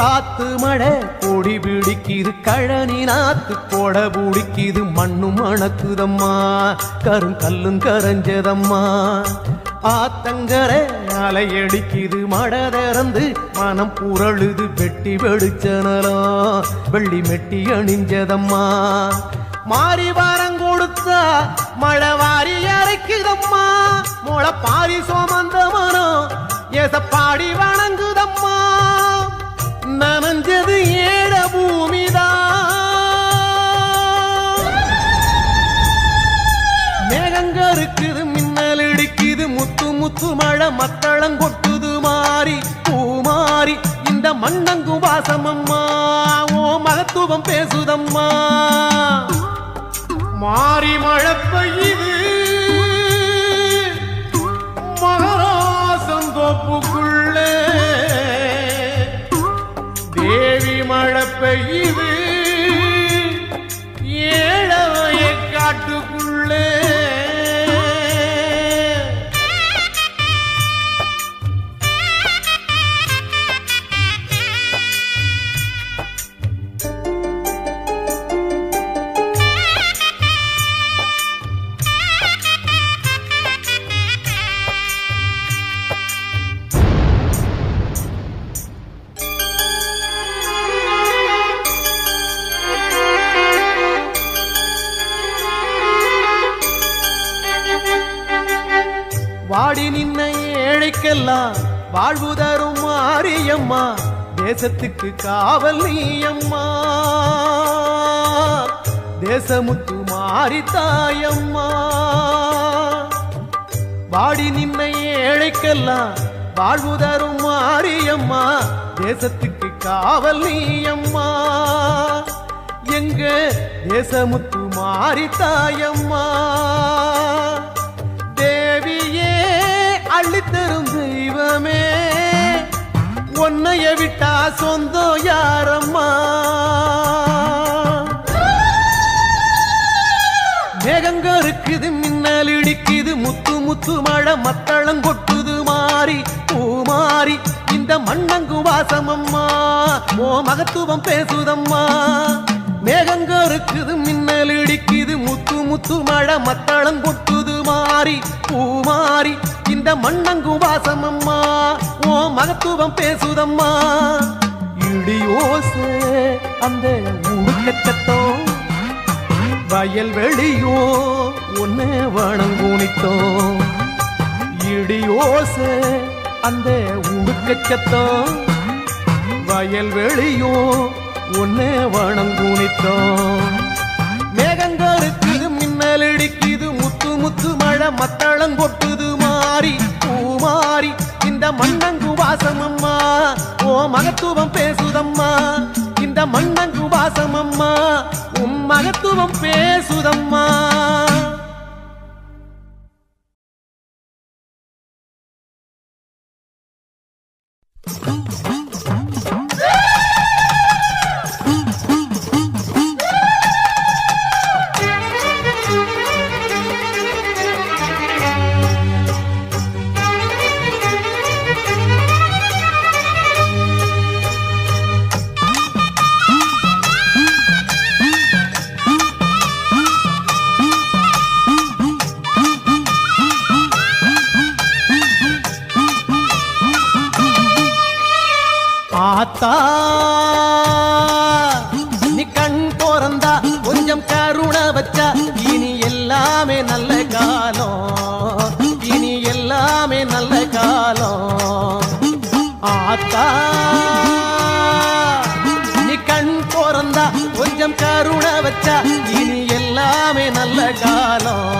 காத்து மழை கொடி பிடிக்குது கழனி நாத்து கொடை பிடிக்குது மண்ணும் மணக்குதம்மா கரும் கல்லும் கரைஞ்சதம்மா. ஆத்தங்கரை அலையடிக்குது மழை திறந்து மனம் புரழுது வெட்டி வெடிச்சனலாம் வெள்ளி மெட்டி அணிஞ்சதம்மா. மாறி வாரம் கொடுத்தா மழை வாரி அரைக்குதம்மா. முளை பாரி சோமந்த மனம் ஏசப்பா முத்து முத்து மழை மத்தளம் கொட்டுது மாறி பூ மாறி. இந்த மண்ணங்கும் வாசமம்மா ஓ மகத்துவம் பேசுதம்மா. மாறி மழை பெய்யுது. வாழ்வு தரும் மாரியம்மா தேசத்துக்கு காவல் நீயம்மா. தேசமுத்து மாறி தாயம்மா வாடி நின்ன ஏழைக்கெல்லாம் வாழ்வு தரும் மாரியம்மா தேசத்துக்கு காவல் நீயம்மா. எங்க தேசமுத்து மாறி தாயம்மா தேவியே அள்ளித்தரும் உன்னைய விட்டா சொந்தம் யாரம்மா? மேகங்க இருக்குது மின்னல் இடிக்குது முத்து முத்து மழை மத்தளம் கொட்டுது மாறி பூ மாறி. இந்த மண்ணங்கு வாசமம்மா ஓ மகத்துவம் பேசுதம்மா. மேகங்க இருக்குது மின்னல் இடிக்குது முத்து முத்து மழை மத்தளம் கொட்டுது மாறி பூ மாறி. இந்த மண்ணங்கு வாசமம்மா ஓ மகத்துவம் பேசுதம்மா. இடியோசே அந்த உடுக்கத்தத்தோம் வயல் வெளியோ உன்னை வணங்குனித்தோம் இடியோச அந்த உடுக்கச்சத்தம் வயல் வெளியோ உன்னை வணங்குனித்தோ மேகங்களுக்கு மின்னலடிக்குது முத்து முத்து மழை மத்தளம் கொட்டு மகத்துவம் பேசுதம்மா. இந்த மண்ணங்கு வாசம் அம்மா உம் மகத்துவம் பேசுதம்மா. பார்த்தா. நீ கண் போறந்தா கொஞ்சம் கருணை வச்சா. இனி எல்லாமே நல்ல காலம். இனி எல்லாமே நல்ல காலம். ஆத்தா. நீ கண் போறந்தா கொஞ்சம் கருணை வச்சா. இனி எல்லாமே நல்ல காலம்.